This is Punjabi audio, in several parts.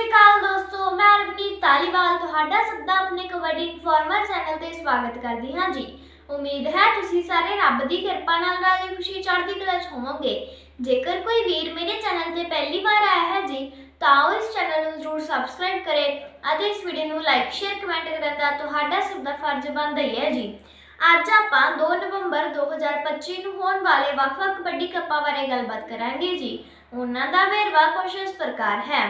ਸ਼੍ਰੀ ਅਕਾਲ ਦੋਸਤੋ, ਮੈਂ ਰਵਨੀਤ ਤਾਲੀਵਾਲ ਤੁਹਾਡਾ ਸਭ ਦਾ ਆਪਣੇ ਕਬੱਡੀ ਇਨਫੋਰਮਰ ਚੈਨਲ ਤੇ ਸਵਾਗਤ ਕਰਦੀ ਹਾਂ ਜੀ। ਉਮੀਦ ਹੈ ਤੁਸੀਂ ਸਾਰੇ ਰੱਬ ਦੀ ਕਿਰਪਾ ਨਾਲ ਰਾਜੀ ਖੁਸ਼ੀ ਚੜ੍ਹਦੀ ਕਲਾ 'ਚ ਹੋਵੋਗੇ। ਜੇਕਰ ਕੋਈ ਵੀਰ ਮੇਰੇ ਚੈਨਲ ਤੇ ਪਹਿਲੀ ਵਾਰ ਆਇਆ ਹੈ ਜੀ, ਤਾਂ ਉਹ ਇਸ ਚੈਨਲ ਨੂੰ ਜ਼ਰੂਰ ਸਬਸਕ੍ਰਾਈਬ ਕਰੇ ਅਤੇ ਇਸ ਵੀਡੀਓ ਨੂੰ ਲਾਈਕ ਸ਼ੇਅਰ ਕਮੈਂਟ ਕਰਨ ਦਾ ਤੁਹਾਡਾ ਸਭ ਦਾ ਫਰਜ਼ ਬਣਦਾ ਹੀ ਹੈ ਜੀ। ਅੱਜ ਆਪਾਂ 2 ਨਵੰਬਰ 2025 ਨੂੰ ਹੋਣ ਵਾਲੇ ਵੱਖ-ਵੱਖ ਕਬੱਡੀ ਕੱਪਾਂ ਬਾਰੇ ਗੱਲਬਾਤ ਕਰਾਂਗੇ ਜੀ। ਉਹਨਾਂ ਦਾ ਵੇਰਵਾ ਕੁਝ ਇਸ ਪ੍ਰਕਾਰ ਹੈ।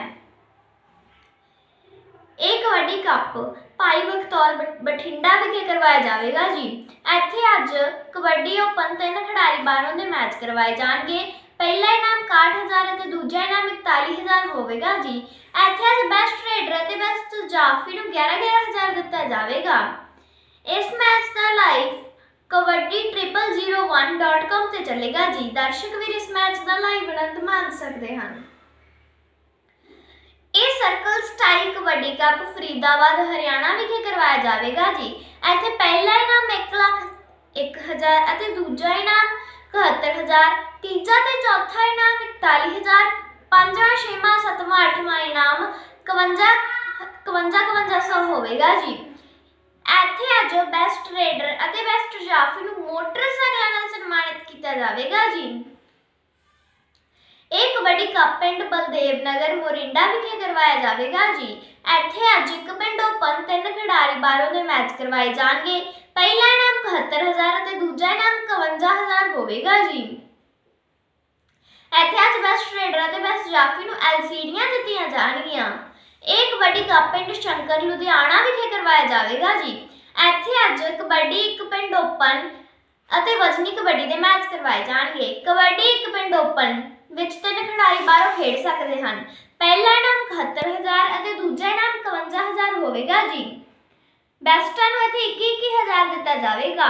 ਇਹ ਕਬੱਡੀ ਕੱਪ ਭਾਈ ਬਖਤੌਰ ਬ- ਬਠਿੰਡਾ ਵਿਖੇ ਕਰਵਾਇਆ ਜਾਵੇਗਾ ਜੀ। ਇੱਥੇ ਅੱਜ ਕਬੱਡੀ ਓਪਨ ਤਿੰਨ ਖਿਡਾਰੀ ਬਾਹਰੋਂ ਦੇ ਮੈਚ ਕਰਵਾਏ ਜਾਣਗੇ। ਪਹਿਲਾ ਇਨਾਮ 61000 ਅਤੇ ਦੂਜਾ ਇਨਾਮ 41000 ਹੋਵੇਗਾ ਜੀ। ਇੱਥੇ ਅੱਜ ਬੈਸਟ ਰੇਡਰ ਅਤੇ ਬੈਸਟ ਜਾਫੀ ਨੂੰ 11-11000 ਦਿੱਤਾ ਜਾਵੇਗਾ। ਇਸ ਮੈਚ ਦਾ ਲਾਈਵ ਕਬੱਡੀ001.com ਤੇ ਚੱਲੇਗਾ ਜੀ। ਦਰਸ਼ਕ ਵੀਰ, ਇਸ ਮੈਚ ਦਾ ਲਾਈਵ ਆਨੰਦ ਮਾਣ ਸਕਦੇ ਹਨ ਇਹ circle style kabaddi cup Faridabad, Haryana ਵਿਖੇ ਕਰਵਾਇਆ ਜਾਵੇਗਾ ਜੀ। ਇੱਥੇ ਪਹਿਲਾ ਇਨਾਮ 1 ਲੱਖ 1000 ਅਤੇ ਦੂਜਾ ਇਨਾਮ 71000 ਤੀਜਾ ਤੇ ਚੌਥਾ ਇਨਾਮ 41000 ਪੰਜਵਾਂ, ਛੇਵਾਂ, ਸੱਤਵਾਂ, ਅੱਠਵਾਂ ਇਨਾਮ 51 51 5500 ਹੋਵੇਗਾ ਜੀ। ਇੱਥੇ ਅੱਜ ਬੈਸਟ ਰੇਡਰ ਅਤੇ ਬੈਸਟ ਜਾਫੀ ਨੂੰ ਮੋਟਰਸਾਈਕਲਾਂ ਨਾਲ ਸਨਮਾਨਿਤ ਕੀਤਾ ਜਾਵੇਗਾ ਜੀ। ਇਹ ਕਬੱਡੀ ਕੱਪ ਪਿੰਡ ਬਲਦੇਵ ਨਗਰ, ਮੋਰਿੰਡਾ ਵਿਖੇ ਕਰਵਾਇਆ ਜਾਵੇਗਾ ਜੀ। ਇੱਥੇ ਅੱਜ ਇੱਕ ਪਿੰਡ ਓਪਨ ਤਿੰਨ ਖਿਡਾਰੀ ਬਾਹਰੋਂ ਦੇ ਮੈਚ ਕਰਵਾਏ ਜਾਣਗੇ। ਪਹਿਲਾ ਇਨਾਮ 71000 ਅਤੇ ਦੂਜਾ ਇਨਾਮ 51000 ਹੋਵੇਗਾ ਜੀ। ਇੱਥੇ ਅੱਜ ਬੈਸਟ ਰੇਡਰ ਅਤੇ ਬੈਸਟ ਜਾਫੀ ਨੂੰ ਐਲਸੀਡੀਆਂ ਦਿੱਤੀਆਂ ਜਾਣਗੀਆਂ। ਇਹ ਕਬੱਡੀ ਕੱਪ ਪਿੰਡ ਸ਼ੰਕਰ, ਲੁਧਿਆਣਾ ਵਿਖੇ ਕਰਵਾਇਆ ਜਾਵੇਗਾ ਜੀ। ਇੱਥੇ ਅੱਜ ਕਬੱਡੀ ਇੱਕ ਪਿੰਡ ਓਪਨ ਅਤੇ ਵਜਨੀ ਕਬੱਡੀ ਦੇ ਮੈਚ ਕਰਵਾਏ ਜਾਣਗੇ। ਕਬੱਡੀ ਇੱਕ ਪਿੰਡ ਓਪਨ ਵਿੱਚ ਤਿੰਨ ਖਿਡਾਰੀ ਬਾਹਰੋਂ ਖੇਡ ਸਕਦੇ ਹਨ। ਪਹਿਲਾ ਇਨਾਮ 71000 ਅਤੇ ਦੂਜਾ ਇਨਾਮ 51000 ਹੋਵੇਗਾ ਜੀ। ਬੈਸਟਾਂ ਨੂੰ ਇੱਥੇ 21000 ਦਿੱਤਾ ਜਾਵੇਗਾ।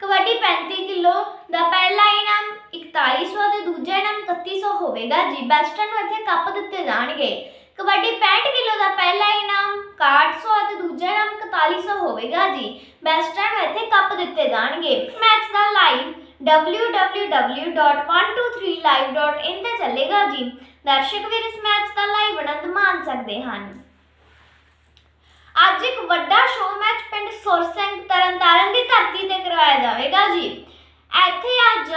ਕਬੱਡੀ 35 ਕਿਲੋ ਦਾ ਪਹਿਲਾ ਇਨਾਮ 4100 ਅਤੇ ਦੂਜਾ ਇਨਾਮ 3100 ਹੋਵੇਗਾ ਜੀ। ਬੈਸਟਾਂ ਨੂੰ ਇੱਥੇ ਕੱਪ ਦਿੱਤੇ ਜਾਣਗੇ। ਕਬੱਡੀ 65 ਕਿਲੋ ਦਾ ਪਹਿਲਾ ਇਨਾਮ 6100 ਅਤੇ ਦੂਜਾ ਇਨਾਮ 4100 ਹੋਵੇਗਾ ਜੀ। ਬੈਸਟਾਂ ਨੂੰ ਇੱਥੇ ਕੱਪ ਦਿੱਤੇ ਜਾਣਗੇ। ਮੈਚ ਦਾ ਲਾਈਵ www.123live.in ਤੇ ਚੱਲੇਗਾ ਜੀ। ਦਰਸ਼ਕ ਵੀਰ ਇਸ ਮੈਚ ਦਾ ਲਾਈਵ ਆਨੰਦ ਮਾਣ ਸਕਦੇ ਹਨ। ਅੱਜ ਇੱਕ ਵੱਡਾ ਸ਼ੋਅ ਮੈਚ ਪਿੰਡ ਸੁਰਸਿੰਘ ਤਰਨਤਾਰਨ ਦੀ ਧਰਤੀ ਤੇ ਕਰਵਾਇਆ ਜਾਵੇਗਾ ਜੀ। ਇੱਥੇ ਅੱਜ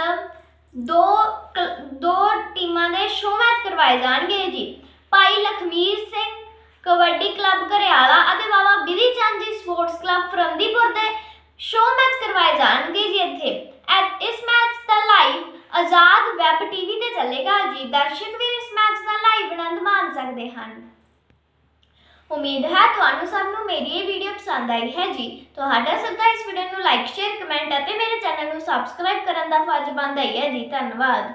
ਦੋ ਦੋ ਟੀਮਾਂ ਦੇ ਸ਼ੋਅ ਮੈਚ ਕਰਵਾਏ ਜਾਣਗੇ ਜੀ। ਭਾਈ ਲਖਮੀਰ ਸਿੰਘ ਕਬੱਡੀ ਕਲੱਬ ਘਰਿਆਲਾ ਅਤੇ ਬਾਬਾ ਬਿਧੀ ਚੰਦ ਜੀ ਸਪੋਰਟਸ ਕਲੱਬ ਫਰੰਦੀਪੁਰ ਦੇ ਸ਼ੋਅ ਮੈਚ ਕਰਵਾਏ ਜਾਣਗੇ ਜੀ ਇੱਥੇ ਐ- ਇਸ ਮੈਚ ਦਾ ਲਾਈਵ ਆਜ਼ਾਦ ਵੈਬ ਟੀਵੀ ਤੇ ਚੱਲੇਗਾ ਜੀ ਦਰਸ਼ਕ ਵੀ ਇਸ ਮੈਚ ਦਾ ਲਾਈਵ ਆਨੰਦ ਮਾਣ ਸਕਦੇ ਹਨ। ਉਮੀਦ ਹੈ ਤੁਹਾਨੂੰ ਸਭ ਨੂੰ ਮੇਰੀ ਇਹ ਵੀਡੀਓ ਪਸੰਦ ਆਈ ਹੈ ਜੀ। ਤੁਹਾਡਾ ਸਭ ਇਸ ਵੀਡੀਓ ਨੂੰ ਲਾਈਕ ਸ਼ੇਅਰ ਕਮੈਂਟ ਅਤੇ ਮੇਰੇ ਚੈਨਲ ਨੂੰ ਸਬਸਕ੍ਰਾਈਬ ਕਰਨ ਦਾ ਫਰਜ਼ ਬਣਦਾ ਹੈ ਜੀ। ਧੰਨਵਾਦ।